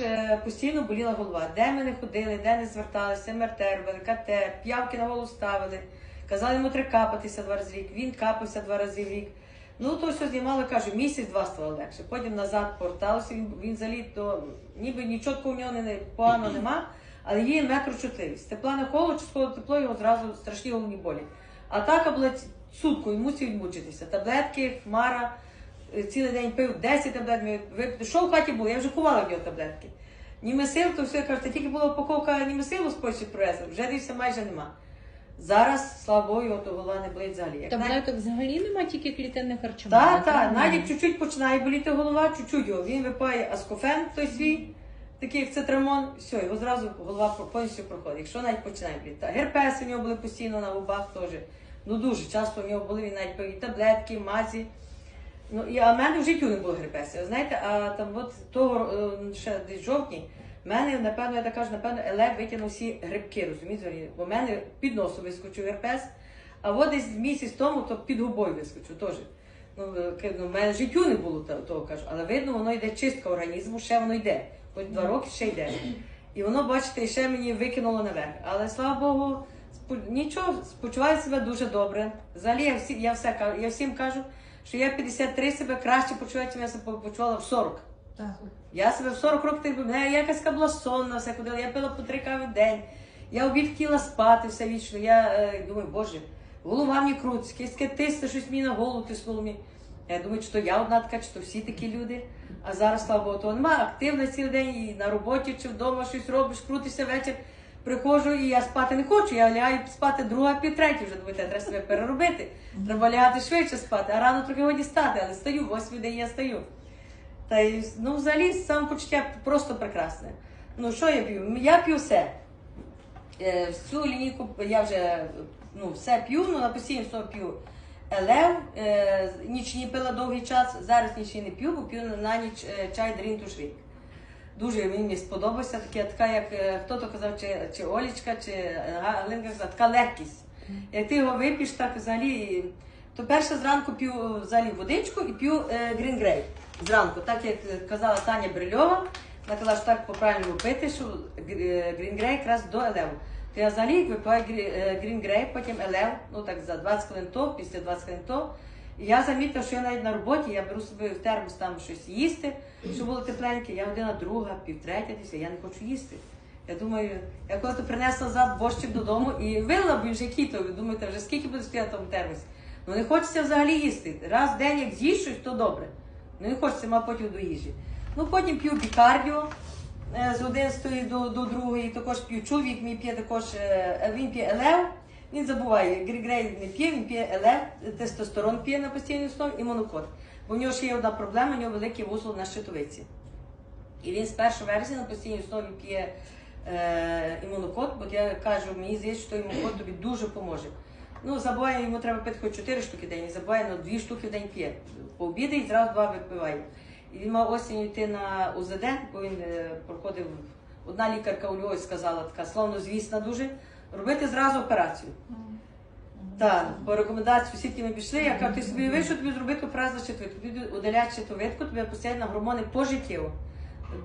Е, Постійно боліла голова. Де ми не ходили, де не зверталися, МРТ робили, КТ, п'явки на голову ставили. Казали йому треба капатися два рази в рік. Він капався два рази в рік. Ну то все знімало, кажу, місяць-два ставало легше. Потім назад поверталося, він, він взагалі то ніби нічого в нього не, погано нема, але є метрочутливість. Тепла не холод, чи з тепло, його зразу страшні головні болі. Атака була сутку, і мусив відмучитися. Таблетки, хмара, цілий день пив 10 таблеток, випити. Що в хаті було? Я вже ховала в нього таблетки. Німесил, то все кажете, тільки була упаковка німесилу з Польщі привезли, вже дився майже нема. Зараз, слава Богу, його то голова не болить взагалі. Як навіть- Таблеток взагалі нема, тільки клітинне харчування. так, так, навіть чуть-чуть починає боліти голова, чуть-чуть його. Він випає аскофен, той свій, такий як цитрамон, все, його зразу голова повністю проходить. Якщо навіть починає боліти. Та Герпес у нього були постійно на губах теж. Ну дуже часто у нього були він навіть пив і таблетки, мазі. Ну, і, а в мене в життю не було герпесу. Знаєте, а там от того е, ще десь жовтні, в мене, напевно, я так кажу, напевно, Елек витягнув всі грибки, розумієте? Бо в мене під носом вискочив герпес, а от десь місяць тому, то під губою вискочив теж. Ну, е, ну, в мене в життю не було того, кажу, але видно, воно йде чистка організму, ще воно йде. Хоч два роки ще йде. І воно, бачите, ще мені викинуло наверх. Але слава Богу, спо- нічого, почуваю себе дуже добре. Взагалі я, всі, я, все, я всім кажу, що я 53 себе краще почуваю, чим я себе почувала в 40. Так. Я себе в 40 років так, я якась була сонна, все ходила, я пила по три кави в день. Я обід хотіла спати все вічно. Я е, думаю, боже, голова мені крутиться, якесь тисне, щось мені на голову тиснуло мені. Я думаю, чи то я одна така, чи то всі такі люди. А зараз, слава Богу, то нема активна цілий день і на роботі, чи вдома щось робиш, крутишся вечір. Приходжу і я спати не хочу. Я лягаю спати друга, пів третя вже думаю, треба себе переробити. Треба лягати швидше спати, а рано трохи годі стати, але стаю, восьмий день я стаю. Та й ну, взагалі самопочуття просто прекрасне. Ну, що я п'ю? Я п'ю все. Е, всю лінійку я вже ну, все п'ю, ну на постійно все п'ю. Елев, е, нічні пила довгий час, зараз нічні не п'ю, бо п'ю на- ніч е, чай Дрін Тушвік. Дуже мені сподобався, таке, така, як е, хто то казав, чи, чи Олічка, чи е, Галинка казала, така легкість. Як ти його вип'єш, так взагалі. То перше зранку п'ю е, взагалі водичку і п'ю е, Green Grey зранку. Так як казала Таня Брильова, вона казала, що так по-правильному пити, що Green Grey якраз до елеву. То я взагалі випиваю Грі- е, потім елев, ну так за 20 хвилин то, після 20 хвилин то. Я замітила, що я навіть на роботі, я беру собі в термос там щось їсти, щоб було тепленьке, я година друга, півтретя, десь, я не хочу їсти. Я думаю, я коли то принесла назад борщик додому і вилила б вже який-то, ви думаєте, вже скільки буде стояти в тому. Ну не хочеться взагалі їсти. Раз в день як з'їш щось, то добре. Ну не хочеться, мав потім до їжі. Ну потім п'ю бікардіо е, з 11 до, до 2, також п'ю чоловік, мій п'є також, е, він п'є елев, він забуває, грігрей не п'є, він п'є елев, тестостерон п'є на постійній основі і монокот. Бо в нього ще є одна проблема, у нього великий вузол на щитовиці. І він з 1 вересня на постійній основі п'є е, імунокод, бо я кажу, мені здається, що імунокод тобі дуже поможе. Ну, забуває, йому треба пити хоч 4 штуки в день, і забуває, ну 2 штуки в день п'є. Пообідає і зразу два випиває. І він мав осінь йти на УЗД, бо він е, проходив, одна лікарка у Львові сказала, така словно звісна дуже, робити зразу операцію. Так, по рекомендації всі ми пішли. Я кажу, ти собі що тобі зробити операцію щитовидку. Тобі удалять щитовидку, тобі на гормони пожиттєво.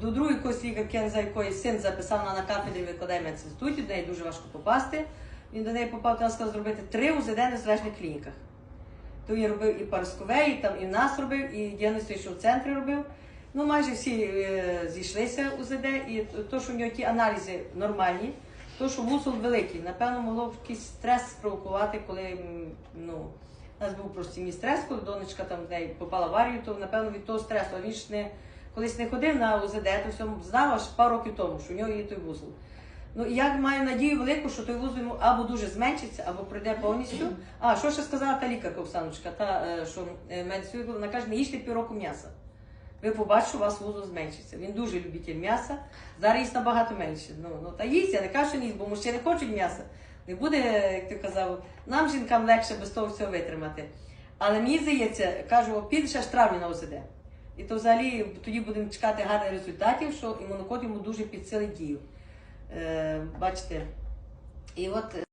До другої якоїсь лікарки, я якої син записав на кафедрі викладає в медінституті, до неї дуже важко попасти. Він до неї попав, вона сказала зробити три УЗД в незалежних клініках. То він робив і Параскове, і там і в нас робив, і діагностично що в центрі робив. Ну, майже всі е, зійшлися УЗД, і то, що в нього ті аналізи нормальні, то, що вузол великий, напевно, могло якийсь стрес спровокувати, коли ну, у нас був просто мій стрес, коли донечка там неї попала в аварію, то напевно від того стресу. А він ж не колись не ходив на УЗД, то все знав аж пару років тому, що в нього є той вузол. Ну я маю надію велику, що той вузол або дуже зменшиться, або пройде повністю. А що ще сказала та лікарка Оксаночка, та е, що е, вона каже, не їжте півроку м'яса. Ви побачите, у вас вузол зменшиться. Він дуже любитель м'яса. Зараз їсть набагато менше. Ну, ну та їсть, я не кажу, що не їсть, бо мужчини хочуть м'яса. Не буде, як ти казав, нам жінкам легше без того всього витримати. Але мені здається, кажу, піде ще ж травні на ОЗД. І то взагалі тоді будемо чекати гарних результатів, що імунокод йому дуже підсилить дію. Е, бачите. І от